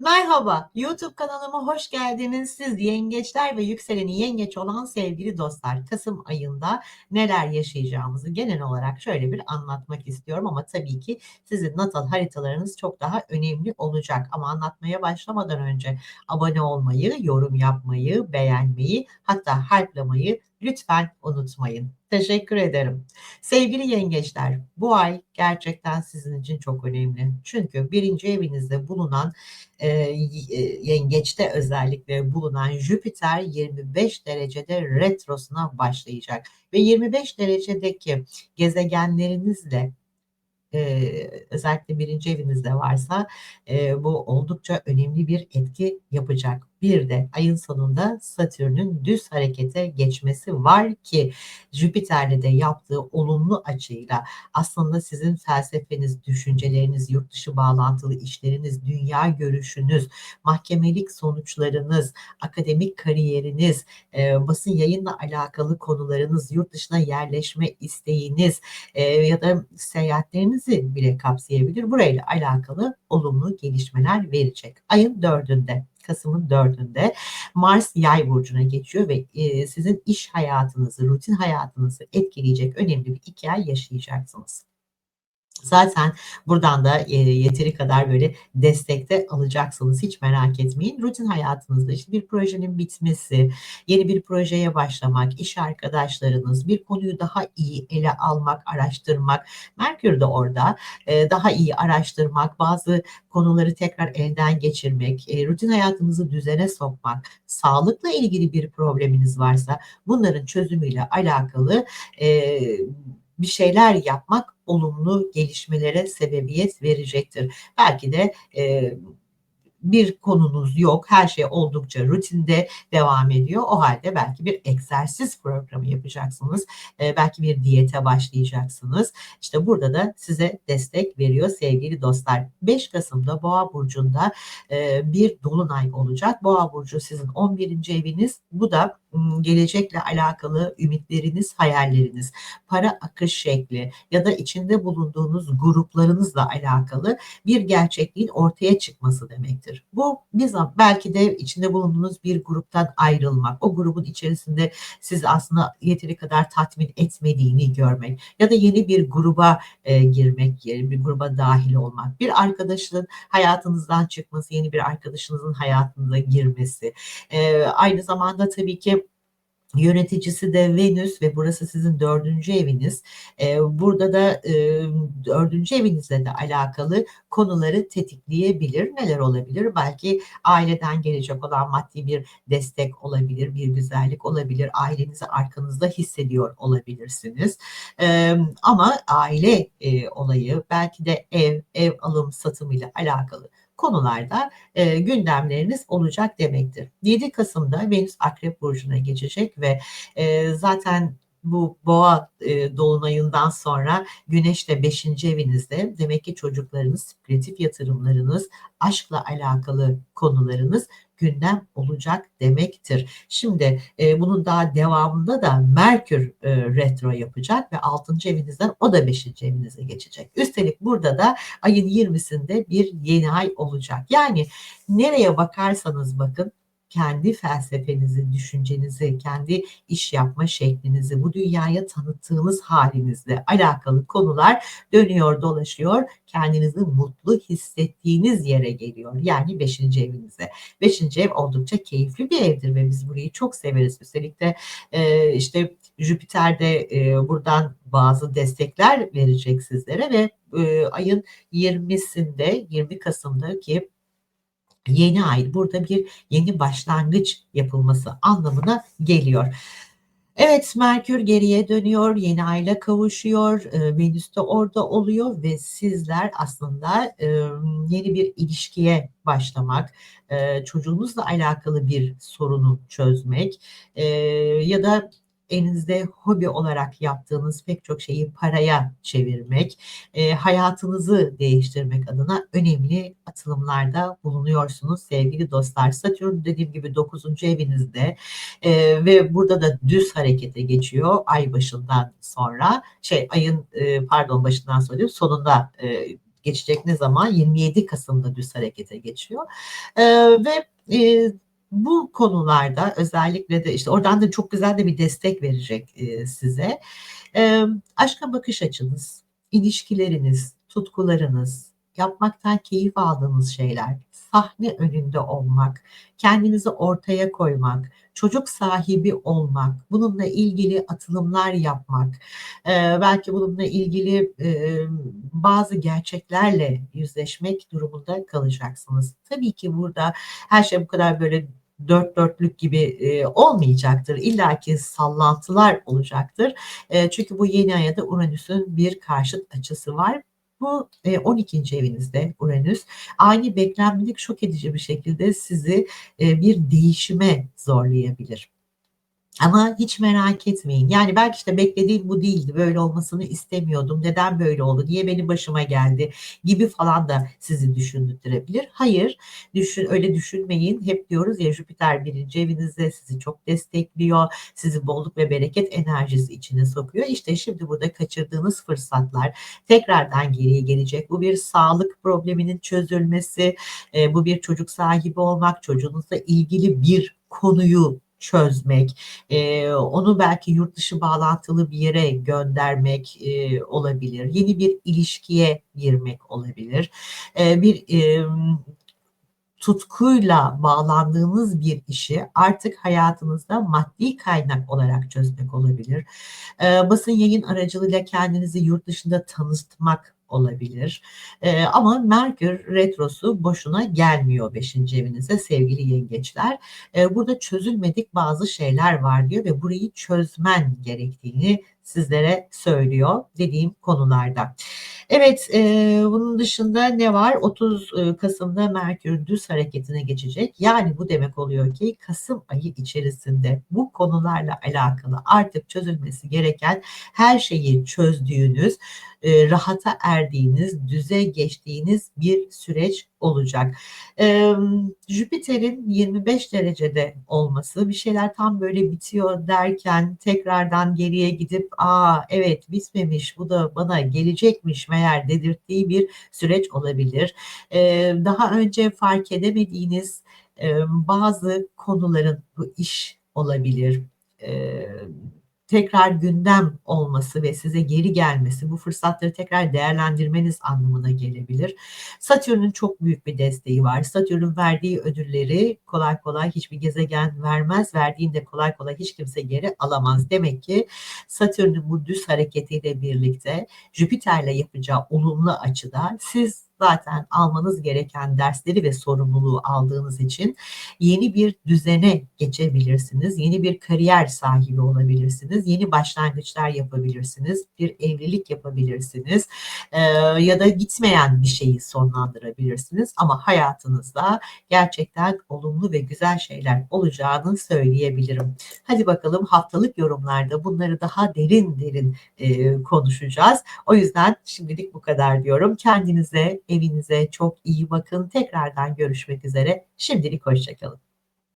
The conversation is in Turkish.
Merhaba, YouTube kanalıma hoş geldiniz. Siz yengeçler ve yükseleni yengeç olan sevgili dostlar, Kasım ayında neler yaşayacağımızı genel olarak şöyle bir anlatmak istiyorum ama tabii ki sizin natal haritalarınız çok daha önemli olacak. Ama anlatmaya başlamadan önce abone olmayı, yorum yapmayı, beğenmeyi, hatta harplamayı lütfen unutmayın. Teşekkür ederim. Sevgili yengeçler, bu ay gerçekten sizin için çok önemli. Çünkü birinci evinizde bulunan e, yengeçte özellikle bulunan Jüpiter 25 derecede retrosuna başlayacak ve 25 derecedeki gezegenlerinizle e, özellikle birinci evinizde varsa e, bu oldukça önemli bir etki yapacak. Bir de ayın sonunda Satürn'ün düz harekete geçmesi var ki Jüpiter'le de yaptığı olumlu açıyla aslında sizin felsefeniz, düşünceleriniz, yurt dışı bağlantılı işleriniz, dünya görüşünüz, mahkemelik sonuçlarınız, akademik kariyeriniz, e, basın yayınla alakalı konularınız, yurt dışına yerleşme isteğiniz e, ya da seyahatlerinizi bile kapsayabilir. Burayla alakalı olumlu gelişmeler verecek. Ayın dördünde Kasım'ın 4'ünde Mars yay burcuna geçiyor ve e, sizin iş hayatınızı, rutin hayatınızı etkileyecek önemli bir iki ay yaşayacaksınız. Zaten buradan da e, yeteri kadar böyle destekte alacaksınız. Hiç merak etmeyin. Rutin hayatınızda işte bir projenin bitmesi, yeni bir projeye başlamak, iş arkadaşlarınız, bir konuyu daha iyi ele almak, araştırmak. Merkür de orada. E, daha iyi araştırmak, bazı konuları tekrar elden geçirmek, e, rutin hayatınızı düzene sokmak, sağlıkla ilgili bir probleminiz varsa bunların çözümüyle alakalı bir şeyler yapmak olumlu gelişmelere sebebiyet verecektir. Belki de e, bir konunuz yok. Her şey oldukça rutinde devam ediyor. O halde belki bir egzersiz programı yapacaksınız. E, belki bir diyete başlayacaksınız. İşte burada da size destek veriyor sevgili dostlar. 5 Kasım'da Boğa Burcu'nda e, bir dolunay olacak. Boğa Burcu sizin 11. eviniz. Bu da gelecekle alakalı ümitleriniz, hayalleriniz, para akış şekli ya da içinde bulunduğunuz gruplarınızla alakalı bir gerçekliğin ortaya çıkması demektir. Bu bir zaman belki de içinde bulunduğunuz bir gruptan ayrılmak, o grubun içerisinde siz aslında yeteri kadar tatmin etmediğini görmek ya da yeni bir gruba e, girmek, yeni bir gruba dahil olmak, bir arkadaşın hayatınızdan çıkması, yeni bir arkadaşınızın hayatınıza girmesi. E, aynı zamanda tabii ki Yöneticisi de Venüs ve burası sizin dördüncü eviniz. Ee, burada da e, dördüncü evinizle de alakalı konuları tetikleyebilir. Neler olabilir? Belki aileden gelecek olan maddi bir destek olabilir, bir güzellik olabilir. Ailenizi arkanızda hissediyor olabilirsiniz. Ee, ama aile e, olayı belki de ev, ev alım satımı ile alakalı konularda e, gündemleriniz olacak demektir. 7 Kasım'da Venüs Akrep Burcu'na geçecek ve e, zaten bu boğa e, dolunayından sonra güneş de 5. evinizde demek ki çocuklarınız, spekülatif yatırımlarınız, aşkla alakalı konularınız gündem olacak demektir. Şimdi e, bunun daha devamında da Merkür e, retro yapacak ve 6. evinizden o da 5. evinize geçecek. Üstelik burada da ayın 20'sinde bir yeni ay olacak. Yani nereye bakarsanız bakın kendi felsefenizi, düşüncenizi, kendi iş yapma şeklinizi, bu dünyaya tanıttığınız halinizle alakalı konular dönüyor, dolaşıyor. Kendinizi mutlu hissettiğiniz yere geliyor. Yani 5. evinize. 5. ev oldukça keyifli bir evdir ve biz burayı çok severiz. Üstelik de e, işte Jüpiter de e, buradan bazı destekler verecek sizlere ve e, ayın 20'sinde 20 Kasım'da ki yeni ay burada bir yeni başlangıç yapılması anlamına geliyor. Evet Merkür geriye dönüyor, yeni ayla kavuşuyor, e, Venüs de orada oluyor ve sizler aslında e, yeni bir ilişkiye başlamak, e, çocuğunuzla alakalı bir sorunu çözmek ya da elinizde hobi olarak yaptığınız pek çok şeyi paraya çevirmek, e, hayatınızı değiştirmek adına önemli atılımlarda bulunuyorsunuz sevgili dostlar. Satürn dediğim gibi 9. evinizde e, ve burada da düz harekete geçiyor ay başından sonra şey ayın e, pardon başından sonra sonunda e, geçecek ne zaman? 27 Kasım'da düz harekete geçiyor. Eee, ve, eee, bu konularda özellikle de, işte, oradan da çok güzel de bir destek verecek, eee, size. Emm, aşka bakış açınız, ilişkileriniz, tutkularınız, yapmaktan keyif aldığınız şeyler, sahne önünde olmak, kendinizi ortaya koymak, çocuk sahibi olmak, bununla ilgili atılımlar yapmak, eee, belki bununla ilgili, emm, bazı gerçeklerle yüzleşmek durumunda kalacaksınız. Tabii ki burada her şey bu kadar böyle dört dörtlük gibi, eee, olmayacaktır. İllaki sallantılar olacaktır. Eee, çünkü bu yeni aya da Uranüs'ün bir karşıt açısı var. Bu, eee, 12'nci evinizde Uranüs, ani beklenmedik şok edici bir şekilde sizi, eee, bir değişime zorlayabilir. Ama hiç merak etmeyin. Yani belki, işte, beklediğim bu değildi, böyle olmasını istemiyordum, neden böyle oldu, niye benim başıma geldi gibi falan da sizi düşündürtebilir. Hayır, düşün öyle düşünmeyin. Hep diyoruz ya Jüpiter 1'inci evinizde sizi çok destekliyor, sizi bolluk ve bereket enerjisi içine sokuyor. İşte, şimdi burada kaçırdığınız fırsatlar tekrardan geriye gelecek. Bu bir sağlık probleminin çözülmesi, bu bir çocuk sahibi olmak, çocuğunuzla ilgili bir konuyu çözmek, eee, onu belki yurt dışı bağlantılı bir yere göndermek, eee, olabilir. Yeni bir ilişkiye girmek olabilir. Eee, bir, emm, tutkuyla bağlandığınız bir işi artık hayatınızda maddi kaynak olarak çözmek olabilir. Eee, basın yayın aracılığıyla kendinizi yurt dışında tanıtmak olabilir. Eee, ama Merkür Retrosu boşuna gelmiyor 5'inci evinize sevgili yengeçler. Eee, burada çözülmedik bazı şeyler var diyor ve burayı çözmen gerektiğini sizlere söylüyor dediğim konularda. Evet, eee, bunun dışında ne var? 30, ııı, Kasım'da Merkür düz hareketine geçecek. Yani bu demek oluyor ki kasım ayı içerisinde bu konularla alakalı artık çözülmesi gereken her şeyi çözdüğünüz, eee, rahata erdiğiniz, düze geçtiğiniz bir süreç olacak. Emm, Jüpiter'in 25 derecede olması, bir şeyler tam böyle bitiyor derken tekrardan geriye gidip, "A, evet bitmemiş, bu da bana gelecekmiş meğer." dedirttiği bir süreç olabilir. Eee, daha önce fark edemediğiniz, emm, bazı konuların, bu iş olabilir, eee, tekrar gündem olması ve size geri gelmesi, bu fırsatları tekrar değerlendirmeniz anlamına gelebilir. Satürn'ün çok büyük bir desteği var. Satürn'ün verdiği ödülleri kolay kolay hiçbir gezegen vermez. Verdiğinde kolay kolay hiç kimse geri alamaz. Demek ki Satürn'ün bu düz hareketiyle birlikte Jüpiter'le yapacağı olumlu açıda siz zaten almanız gereken dersleri ve sorumluluğu aldığınız için yeni bir düzene geçebilirsiniz. Yeni bir kariyer sahibi olabilirsiniz. Yeni başlangıçlar yapabilirsiniz. Bir evlilik yapabilirsiniz. Eee, ya da gitmeyen bir şeyi sonlandırabilirsiniz ama hayatınızda gerçekten olumlu ve güzel şeyler olacağını söyleyebilirim. Hadi bakalım haftalık yorumlarda bunları daha derin derin, eee, konuşacağız. O yüzden şimdilik bu kadar diyorum. Kendinize, evinize çok iyi bakın. Tekrardan görüşmek üzere. Şimdilik hoşça kalın.